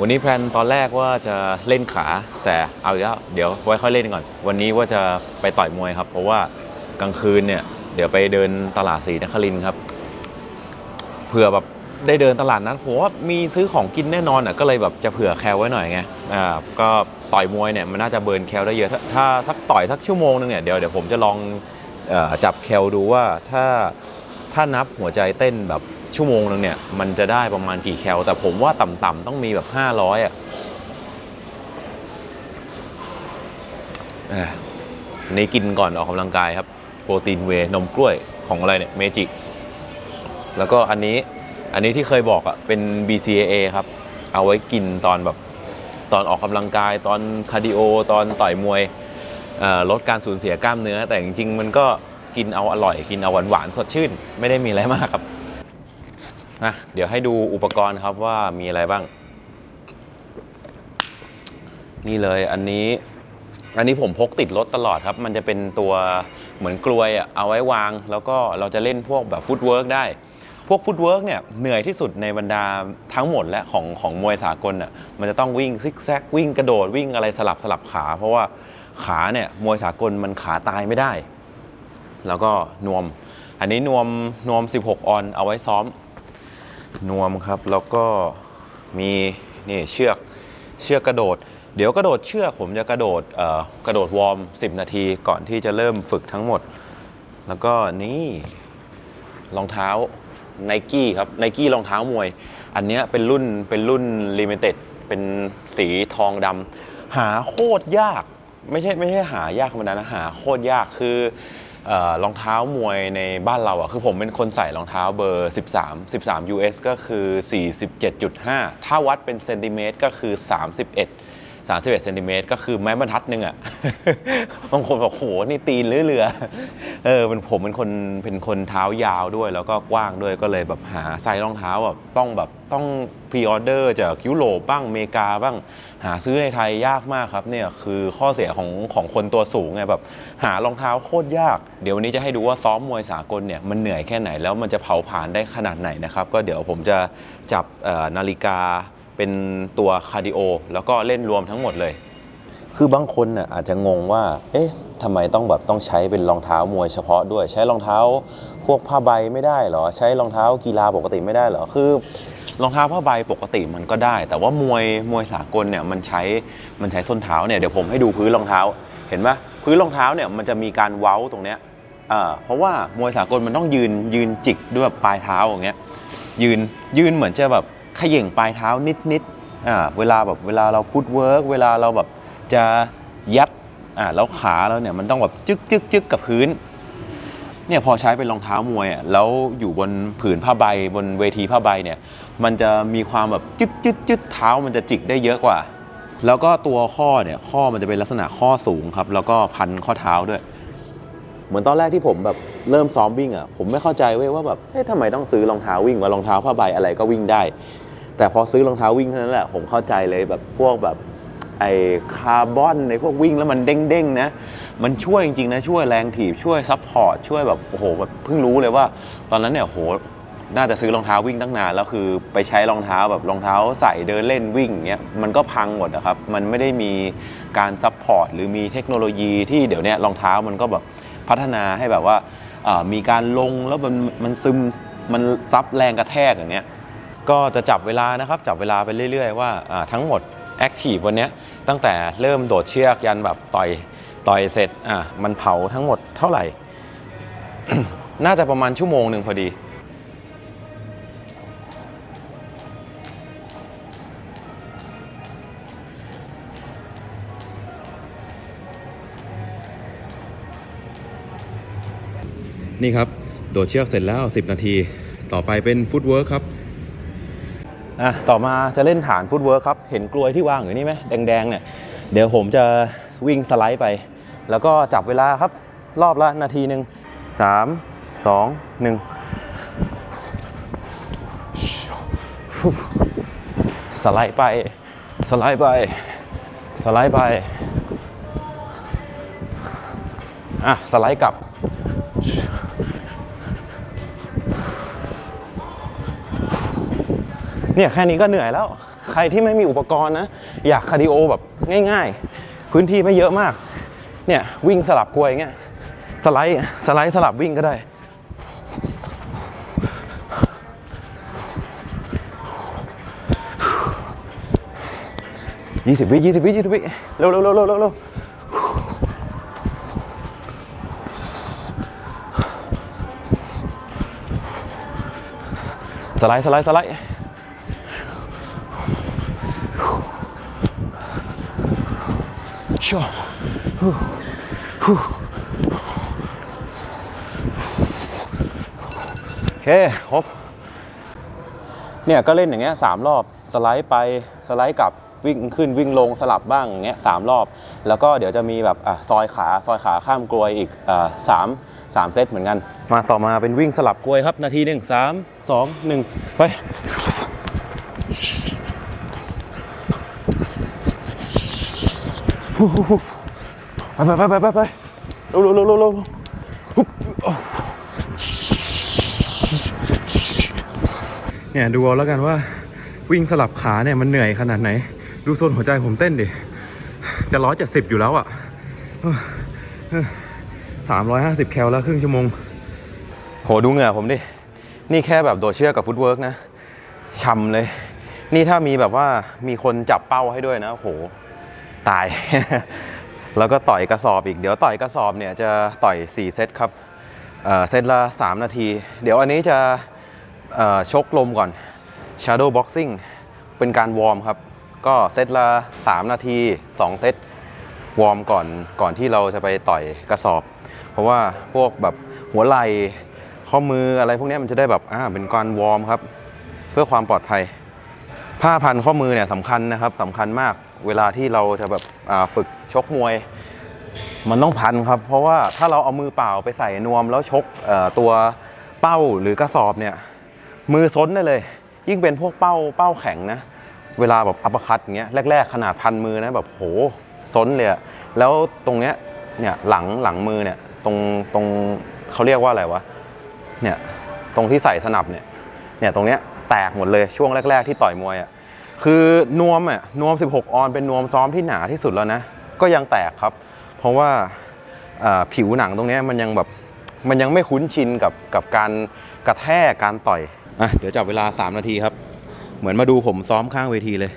วันนี้แพลนตอนแรกว่าจะเล่นขา แต่เอาอีกแล้วเดี๋ยวไว้ค่อยเล่นก่อน วันนี้ว่าจะไปต่อยมวยครับ เพราะว่ากลางคืนเนี่ย เดี๋ยวไปเดินตลาดศรีนครินครับเผื่อแบบได้เดินตลาดนั้นผมว่ามีซื้อของกินแน่นอนอะก็เลยแบบจะเผื่อแคลไว้หน่อยไงอ่าก็ต่อยมวยเนี่ยมันน่าจะเบิร์นแคลได้เยอะถ้าถ้าสักต่อยสักชั่วโมงนึงเนี่ยเดี๋ยวเดี๋ยวผมจะลองอจับแคลดูว่าถ้าถ้านับหัวใจเต้นแบบ ชั่วโมงนึงเนี่ย มันจะได้ประมาณกี่แคล แต่ผมว่าต่ำๆต้องมีแบบ 500 อะอันนี้กินก่อนออกกำลังกายครับ โปรตีนเวนมกล้วยของอะไรเนี่ย เมจิก แล้วก็อันนี้อันนี้ที่เคยบอกอะเป็น BCAA ครับ เอาไว้กินตอนแบบตอนออกกำลังกายตอนคาร์ดิโอ ตอนต่อยมวยลดการสูญเสียกล้ามเนื้อ แต่จริงๆ มันก็กินเอาอร่อย กินเอาหวานๆ สดชื่น ไม่ได้มีอะไรมากครับ นะเดี๋ยวให้ดูอุปกรณ์ครับว่ามีอะไรบ้าง นี่เลยอันนี้ อันนี้ผมพกติดรถตลอดครับ มันจะเป็นตัวเหมือนกลวยเอาไว้วาง แล้วก็เราจะเล่นพวกแบบฟุตเวิร์กได้ พวกฟุตเวิร์กเนี่ยเหนื่อยที่สุดในบรรดาทั้งหมดและของของมวยสากลอะมันจะต้องวิ่งซิกแซกวิ่งกระโดดวิ่งอะไรสลับสลับขา เพราะว่าขาเนี่ยมวยสากลมันขาตายไม่ได้ แล้วก็นวม อันนี้นวมนวม 16 ออนเอาไว้ซ้อม นวมครับ แล้วก็มีนี่เชือกเชือกกระโดด เดี๋ยวกระโดดเชือกผมจะกระโดดกระโดดวอร์ม 10 นาทีก่อนที่จะเริ่มฝึกทั้งหมด แล้วก็นี่รองเท้าไนกี้ครับไนกี้รองเท้ามวย อันนี้เป็นรุ่นเป็นรุ่นลิมิเต็ดเป็นสีทองดำหาโคตรยาก ไม่ใช่ไม่ใช่หายากธรรมดานะหาโคตรยากคือ รองเท้ามวยในบ้านเราอะคือผมเป็นคนใส่รองเท้าเบอร์ 13 13 US ก็คือ 47.5 ถ้าวัดเป็นเซนติเมตรก็คือ 31 31เซนติเมตรก็คือไม้บรรทัดหนึ่งอะบางคนบอกโหนี่ตีนหรือเรือเออเป็นผมเป็นคนเป็นคนเท้ายาวด้วย แล้วก็กว้างด้วยก็เลยแบบหาไซส์รองเท้าแบบต้องแบบต้องพรีออเดอร์จากยุโรปบ้างอเมริกาบ้างหาซื้อในไทยยากมากครับเนี่ยคือข้อเสียของของคนตัวสูงไงแบบหารองเท้าโคตรยาก เดี๋ยววันนี้จะให้ดูว่าซ้อมมวยสากลเนี่ยมันเหนื่อยแค่ไหนแล้วมันจะเผาผลาญได้ขนาดไหนนะครับ ก็เดี๋ยวผมจะจับนาฬิกา เป็นตัวคาร์ดิโอแล้วก็เล่นรวมทั้งหมดเลย คือบางคนน่ะอาจจะงงว่า เอ๊ะทำไมต้องแบบต้องใช้เป็นรองเท้ามวยเฉพาะด้วย ใช้รองเท้าพวกผ้าใบไม่ได้เหรอ ใช้รองเท้ากีฬาปกติไม่ได้เหรอ คือรองเท้าผ้าใบปกติมันก็ได้ แต่ว่ามวยมวยสากลเนี่ยมันใช้มันใช้ส้นเท้าเนี่ยเดี๋ยวผมให้ดูพื้นรองเท้า เห็นไหมพื้นรองเท้าเนี่ยมันจะมีการเว้าตรงเนี้ยเพราะว่ามวยสากลมันต้องยืนยืนจิกด้วยแบบปลายเท้าอย่างเงี้ยยืนยืนเหมือนจะแบบ ขย่งปลายเท้านิดๆอ่าเวลาแบบเวลาเราฟุตเวิร์กเวลาเราแบบจะยัดอ่าแล้วขาเราเนี่ยมันต้องแบบจึกจึกจึกกับพื้นเนี่ยพอใช้เป็นรองเท้ามวยอะแล้วอยู่บนผืนผ้าใบบนเวทีผ้าใบเนี่ยมันจะมีความแบบจึ๊ดจึ๊ดจึ๊ดเท้ามันจะจิกได้เยอะกว่า แล้วก็ตัวข้อเนี่ยข้อมันจะเป็นลักษณะข้อสูงครับ แล้วก็พันข้อเท้าด้วย เหมือนตอนแรกที่ผมแบบเริ่มซ้อมวิ่งอะผมไม่เข้าใจเว้ยว่าแบบเฮ้ยทำไมต้องซื้อรองเท้าวิ่งว่ารองเท้าผ้าใบอะไรก็วิ่งได้ แต่พอซื้อรองเท้าวิ่งเท่านั้นแหละผมเข้าใจเลยแบบพวกแบบไอ้คาร์บอนในพวกวิ่งแล้วมันเด้งๆนะมันช่วยจริงๆนะช่วยแรงถีบช่วยซัพพอร์ตช่วยแบบโอ้โหแบบเพิ่งรู้เลยว่า ตอนนั้นเนี่ยโหน่าจะซื้อรองเท้าวิ่งตั้งนานแล้วคือไปใช้รองเท้าแบบรองเท้าใส่เดินเล่นวิ่งเงี้ยมันก็พังหมดนะครับมันไม่ได้มีการซัพพอร์ตหรือมีเทคโนโลยีที่เดี๋ยวนี้รองเท้ามันก็แบบ พัฒนาให้แบบว่ามีการลงแล้วมันมันซึมมันซับแรงกระแทกอย่างเงี้ยก็จะจับเวลานะครับจับเวลาไปเรื่อย ๆ ว่าทั้งหมดแอคทีฟวันเนี้ยตั้งแต่เริ่มโดดเชือกยันแบบต่อยต่อยเสร็จอะมันเผาทั้งหมดเท่าไหร่ น่าจะประมาณชั่วโมงหนึ่งพอดี นี่ครับ โดดเชือกเสร็จแล้ว 10 นาที ต่อไปเป็นฟุตเวิร์คครับอะต่อมาจะเล่นฐานฟุตเวิร์คครับ เห็นกลวยที่วางอยู่นี่ไหมแดงๆเนี่ย เดี๋ยวผมจะวิ่งสไลด์ไป แล้วก็จับเวลาครับ รอบละนาทีหนึ่งสามสองหนึ่งสไลด์ไป สไลด์ไป สไลด์ไป อะ สไลด์กลับ เนี่ยแค่นี้ก็เหนื่อยแล้ว ใครที่ไม่มีอุปกรณ์นะ อยากคาร์ดิโอแบบง่าย ๆ พื้นที่ไม่เยอะมาก เนี่ยวิ่งสลับกลวยอย่างเงี้ยสไลด์สไลด์สลับวิ่งก็ได้ยี่สิบวิยี่สิบวิยี่สิบวิเร็วเร็วเร็วเร็วเร็วเร็วสไลด์สไลด์สไลด์ ชัวฮู้ฮู้โอเคครบเนี่ยก็เล่นอย่างเงี้ยสามรอบสไลด์ไปสไลด์กลับวิ่งขึ้นวิ่งลงสลับบ้างอย่างเงี้ยสามรอบ แล้วก็เดี๋ยวจะมีแบบอะซอยขาซอยขาข้ามกลวยอีกอ่าสามสามเซตเหมือนกัน มาต่อมาเป็นวิ่งสลับกลวยครับ นาทีหนึ่งสามสองหนึ่งไป ไปไปไปไปไปไปเร็วเร็วเร็วเร็วเนี่ยดูเอาแล้วกันว่าวิ่งสลับขาเนี่ยมันเหนื่อยขนาดไหน ดูโซนหัวใจผมเต้นดิ จะร้อยเจ็ดสิบอยู่แล้วอะสามร้อยห้าสิบแคลแล้วครึ่งชั่วโมง โหดูเหงื่อผมดิ นี่แค่แบบโดดเชือกกับฟุตเวิร์กนะช่ำเลย นี่ถ้ามีแบบว่ามีคนจับเป้าให้ด้วยนะโห ตาย แล้วก็ต่อยกระสอบอีก เดี๋ยวต่อยกระสอบเนี่ยจะต่อย 4 เซตครับเซตละ 3 นาที เดี๋ยวอันนี้จะชกลมก่อน Shadow Boxing เป็นการวอร์มครับ ก็เซตละ 3 นาที 2 เซตวอร์มก่อนก่อนที่เราจะไปต่อยกระสอบ เพราะว่าพวกแบบหัวไหล่ข้อมืออะไรพวกนี้มันจะได้แบบอ่าเป็นการวอร์มครับ เพื่อความปลอดภัย ผ้าพันข้อมือเนี่ยสำคัญนะครับสำคัญมาก เวลาที่เราจะแบบฝึกชกมวย มันต้องพันครับ เพราะว่าถ้าเราเอามือเปล่าไปใส่นวมแล้วชกตัวเป้าหรือกระสอบเนี่ยมือซ้นได้เลย ยิ่งเป็นพวกเป้าเป้าแข็งนะเวลาแบบอัปคัตเงี้ยแรก ๆ ขนาดพันมือนะแบบโหซ้นเลยแล้วตรงเนี้ยเนี่ยหลังหลังมือเนี่ยตรงตรงเขาเรียกว่าอะไรวะเนี่ยตรงที่ใส่สนับเนี่ยเนี่ยตรงเนี้ยแตกหมดเลยช่วงแรก ๆ ที่ต่อยมวยอะ คือนวมอะนวม 16 ออนเป็นนวมซ้อมที่หนาที่สุดแล้วนะ ก็ยังแตกครับ เพราะว่าผิวหนังตรงนี้มันยังแบบมันยังไม่คุ้นชินกับกับการกระแทกการต่อยอะเดี๋ยวจับเวลา 3 นาทีครับ เหมือนมาดูผมซ้อมข้างเวทีเลย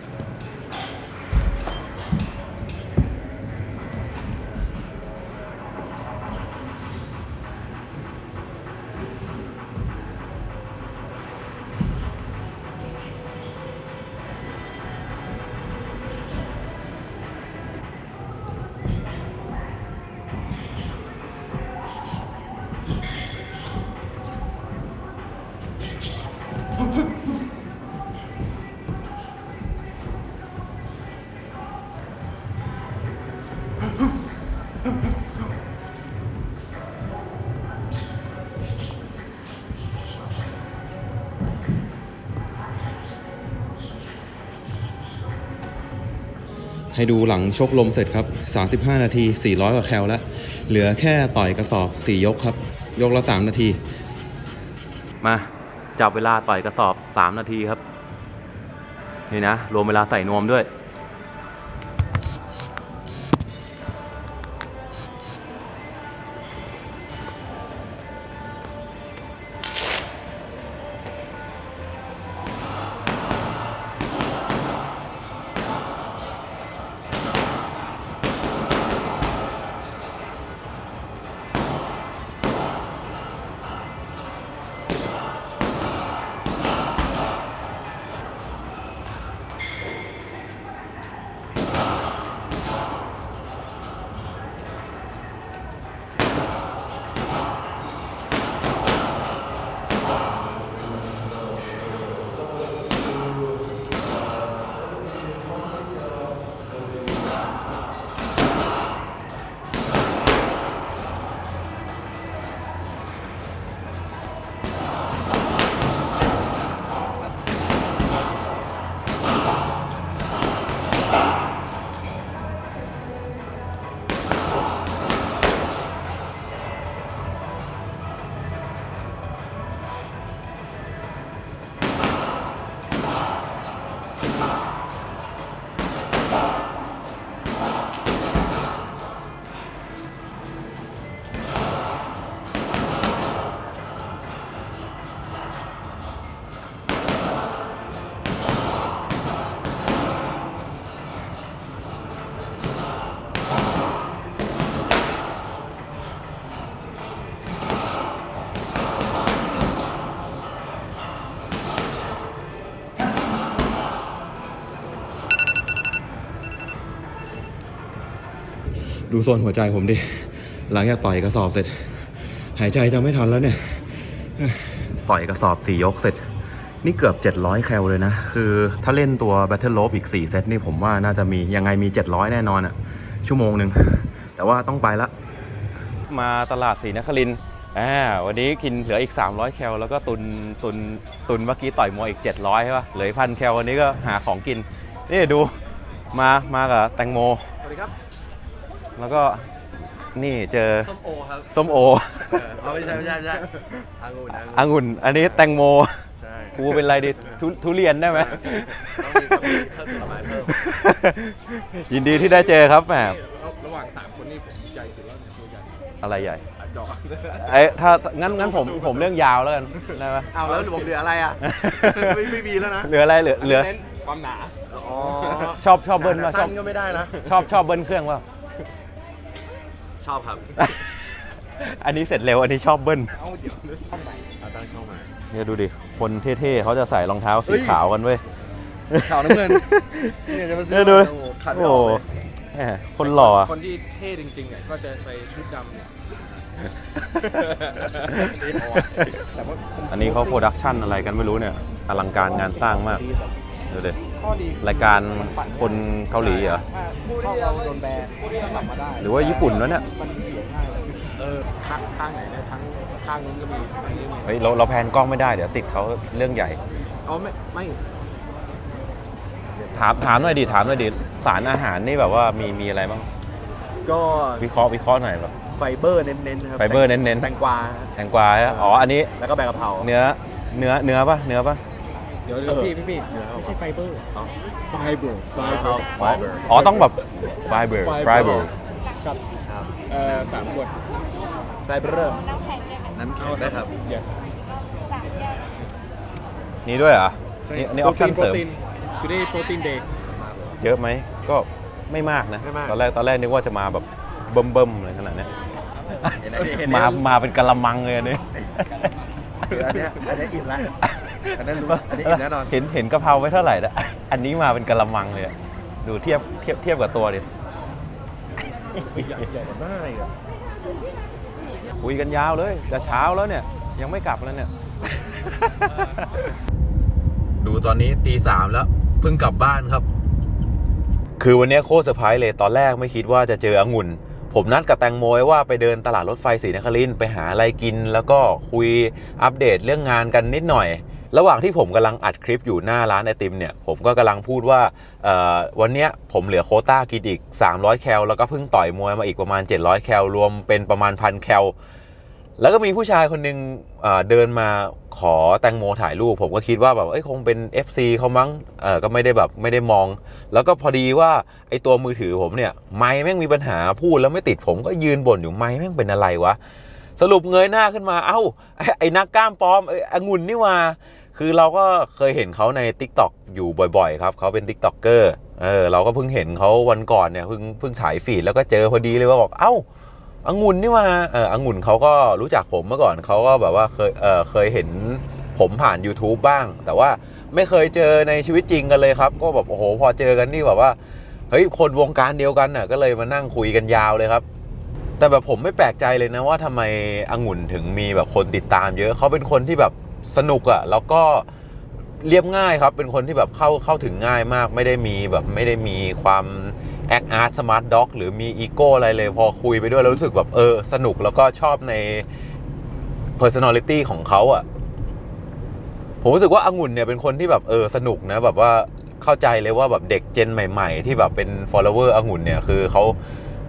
ให้ดูหลังชกลมเสร็จครับ 35 นาที 400 กว่าแคลแล้ว เหลือแค่ต่อยกระสอบ 4 ยกครับ ยกละ 3 นาที มาจับเวลาต่อยกระสอบ 3 นาทีครับ นี่นะ รวมเวลาใส่นวมด้วย ดูโซนหัวใจผมดิ หลังจากต่อยกระสอบเสร็จ หายใจจะไม่ทันแล้วเนี่ย ต่อยกระสอบสี่ยกเสร็จ นี่เกือบ 700 แคลเลยนะ คือถ้าเล่นตัว Battle Rope อีก 4 เซตนี่ผมว่าน่าจะมียังไงมี 700 แน่นอนอะชั่วโมงหนึ่ง แต่ว่าต้องไปละ มาตลาดศรีนครินทร์อ่าวันนี้กินเหลืออีก 300 แคลแล้วก็ตุนตุนตุนเมื่อกี้ต่อยมวยอีก 700ใช่ปะเหลือพันแคลวันนี้ก็หาของกิน นี่ดูมามากับแตงโมสวัสดีครับ แล้วก็นี่เจอส้มโอครับส้มโอเออเอาไม่ใช่ไม่ใช่ไม่ใช่องุ่นองุ่นองุ่น อันนี้แตงโมใช่ กูเป็นอะไรดีทุทุเรียนได้ไหม ต้องมีสมุนเพิ่มผลไม้เพิ่ม ยินดีที่ได้เจอครับแหมระหว่างสามคนนี่ผมใหญ่สุดแล้วเนี่ยตัวใหญ่อะไรใหญ่อะดอกไอ้ยถ้างั้นงั้นผมผมเรื่องยาวแล้วกันได้ไหม เอาแล้วผมเหลืออะไรอะ ไม่ไม่มีแล้วนะเหลืออะไรเหลือเหลือ เน้นความหนา อ๋อชอบชอบเบิ้ลหป่ะนาชอสั้บนก็ไม่ได้นะ ชอบชอบเบิ้ลเครื่องป่ะ ชอบครับอันนี้เสร็จเร็วอันนี้ชอบเบิ้ลเอาเดี๋ยวนึกข้างในเอาตั้งช่องมาเนี่ยดูดิคนเท่ๆเขาจะใส่รองเท้าสีขาวกันเว้ย ขาวน้ำเงินเนี่ยจะมาซื้เนี่ยดู โอ้โหขัดไม่ออกเลยแหมคนหล่ออะคนที่เท่จริงๆเนี่ยก็จะใส่ชุดดำเนี่ยแต่ว่าอันนี้เขาโปรดักชันอะไรกันไม่รู้เนี่ยอลังการงานสร้างมากดู ดิข้อดีรายการคนเกาหลีเหรอ ถ้าเราโดนแบนกลับมาได้หรือว่าญี่ปุ่นวะเนี่ย มันเสียง่ายเออข้างข้างไหนเนี่ยทั้งข้างนู้นก็มีข้างนี้ก็มีเฮ้ยเราเราแพนกล้องไม่ได้เดี๋ยวติดเขาเรื่องใหญ่เอาไม่ไม่ถามถามหน่อยดิถามหน่อยดิสารอาหารนี่แบบว่ามีมีอะไรบ้างก็วิเคราะห์วิเคราะห์หน่อยแบบ ไฟเบอร์เน้นๆครับไฟเบอร์เน้นๆ แตงกวา แตงกวาอะอ๋ออันนี้แล้วก็ใบกะเพราเนื้อเนื้อเนื้อปะเนื้อปะ เดี๋ยวเดี๋ยวพี่พี่พี่ไม่ใช่ไฟเบอร์ไฟเบอร์ไฟเบอร์ไฟเบอร์อ๋อต้องแบบไฟเบอร์ไฟเบอร์ครับครับเอ่อสามขวดไฟเบอร์น้ำแข็งได้ครับ yes นี่ด้วยเหรอใช่นี่นี่ออปชั่นเสริมโปรตีน today protein day เยอะไหมก็ไม่มากนะไม่มากตอนแรกตอนแรกนึกว่าจะมาแบบเบิ่มเบิ่มๆเลยขนาดเนี้ยเห็นไหมเห็นไหมมามาเป็นกะละมังเลยอันนี้คืออันเนี้ยอันเนี้ยอิ่มละ อันนั้นรู้อันนี้อิ่มแน่นอนเห็นเห็นกะเพราไว้เท่าไหร่นะอันนี้มาเป็นกะละมังเลยอะดูเทียบเทียบเทียบกับตัวดิ ใหญ่กว่าหน้าอีกอะคุยกันยาวเลย จะเช้าแล้วเนี่ย ยังไม่กลับแล้วเนี่ย ดูตอนนี้ตีสามแล้วเพิ่งกลับบ้านครับ คือวันนี้โคตรเซอร์ไพรส์เลย ตอนแรกไม่คิดว่าจะเจอองุ่น ผมนัดกับแตงโมยว่าไปเดินตลาดรถไฟศรีนครินไปหาอะไรกิน แล้วก็คุยอัปเดตเรื่องงานกันนิดหน่อย ระหว่างที่ผมกำลังอัดคลิปอยู่หน้าร้านไอติมเนี่ย ผมก็กำลังพูดว่าวันนี้ผมเหลือโคต้ากินอีก 300 แคลแล้วก็เพิ่งต่อยมวยมาอีกประมาณ 700 แคลรวมเป็นประมาณพันแคล แล้วก็มีผู้ชายคนหนึ่งเดินมาขอแตงโมถ่ายรูป ผมก็คิดว่าแบบเอ้ยคงเป็น FC เขามั้งเออก็ไม่ได้แบบไม่ได้มอง แล้วก็พอดีว่าไอตัวมือถือผมเนี่ย ไม้แม่งมีปัญหาพูดแล้วไม่ติดผมก็ยืนบ่นอยู่ไม้แม่งเป็นอะไรวะ สรุปเงยหน้าขึ้นมาเอ้า ไอ้ไอ้นักกล้ามปลอมไอ้องุ่นนี่ว่าคือเราก็เคยเห็นเขาใน t ิ k t o k อยู่บ่อยๆ ครับเขาเป็น t ิ k t o k เกอร์เออเราก็เพิ่งเห็นเขาวันก่อนเนี่ยเพิ่งเพิ่งถ่ายฟีดแล้วก็เจอพอดีเลยว่าบอกเอ้า องุ่นนี่มาเออองุ่นเขาก็รู้จักผมเมื่อก่อนเขาก็แบบว่าเคยเออเคยเห็นผมผ่าน YouTube บ้าง แต่ว่าไม่เคยเจอในชีวิตจริงกันเลยครับ ก็แบบโอ้โหพอเจอกันนี่แบบว่าเฮ้ยคนวงการเดียวกันน่ะก็เลยมานั่งคุยกันยาวเลยครับ แต่แบบผมไม่แปลกใจเลยนะว่าทำไมองุ่นถึงมีแบบคนติดตามเยอะเขาเป็นคนที่แบบสนุกอะ่ะแล้วก็เรียบง่ายครับ เป็นคนที่แบบเข้าเข้าถึงง่ายมาก ไม่ได้มีแบบไม่ได้มีความ แอคอาร์ตสมาร์ทด็อกหรือมีอีโก้อะไรเลย พอคุยไปด้วยแล้วรู้สึกแบบเออ สนุกแล้วก็ชอบใน personality ของเขาอะ่ะ ผมรู้สึกว่าองุ่นเนี่ยเป็นคนที่แบบเออสนุกนะแบบว่าเข้าใจเลยว่าแบบเด็กเจนใหม่ ๆ ที่แบบเป็น follower องุ่นเนี่ยคือเขา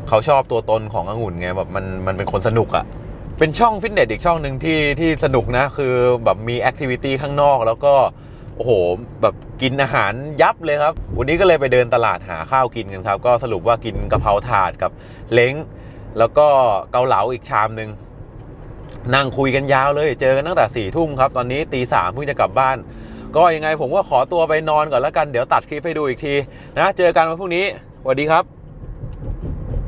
เขาชอบตัวตนขององุ่นไงแบบมันมันเป็นคนสนุกอะ่ะเป็นช่องฟิตเนสอีกช่องหนึ่งที่ที่สนุกนะ คือแบบมีแอคทิวิตี้ข้างนอกแล้วก็ โอ้โห แบบกินอาหารยับเลยครับ วันนี้ก็เลยไปเดินตลาดหาข้าวกินกันครับ ก็สรุปว่ากินกะเพราถาดกับเล้ง แล้วก็เกาเหลาอีกชามหนึ่งนั่งคุยกันยาวเลย เจอกันตั้งแต่สี่ทุ่มครับ ตอนนี้ตีสามเพิ่งจะกลับบ้าน ก็ยังไงผมก็ขอตัวไปนอนก่อนแล้วกัน เดี๋ยวตัดคลิปให้ดูอีกทีนะ เจอกันวันพรุ่งนี้สวัสดีครับ